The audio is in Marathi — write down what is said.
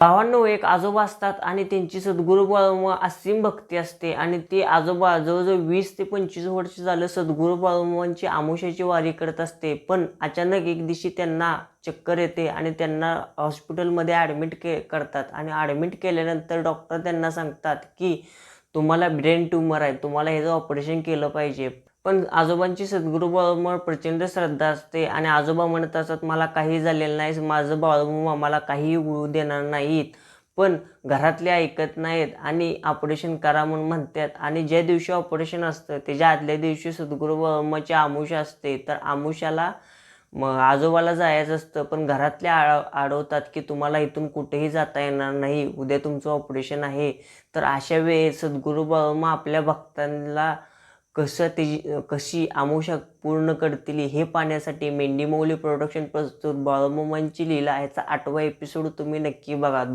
भावांनो एक आजोबा असतात आणि त्यांची सद्गुरू बाळूमा असीम भक्ती असते. आणि ते आजोबा जवळजवळ वीस ते पंचवीस वर्ष झालं सद्गुरू बाळूमांची आमुष्याची वारी करत असते. पण अचानक एक दिवशी त्यांना चक्कर येते आणि त्यांना हॉस्पिटलमध्ये ॲडमिट के करतात. आणि ॲडमिट केल्यानंतर डॉक्टर त्यांना सांगतात की तुम्हाला ब्रेन ट्यूमर आहे. तुम्हाला ह्याचं ऑपरेशन केलं पाहिजे. पण आजोबांची सद्गुरू प्रचंड श्रद्धा असते आणि आजोबा म्हणत असतात मला काही झालेलं नाही माझं बाळूमा मला काही उळू देणार नाहीत. पण घरातले ऐकत नाहीत आणि ऑपरेशन करा म्हणून म्हणतात. आणि ज्या दिवशी ऑपरेशन असतं त्याच्या आदल्या दिवशी सद्गुरू बाळूमाची आमुषा असते. तर आमुषाला मग आजोबाला जायचं असतं पण घरातले आळ अडवतात की तुम्हाला इथून कुठेही जाता येणार नाही उद्या तुमचं ऑपरेशन आहे. तर अशा वेळेस सद्गुरू बाळूमा आपल्या भक्तांना कसं ते कशी आमोशा पूर्ण करतील हे पाहण्यासाठी मेंढी मौली प्रोडक्शन प्रस्तुत बाळमोमांची लीला ह्याचा आठवा एपिसोड तुम्ही नक्की बघा.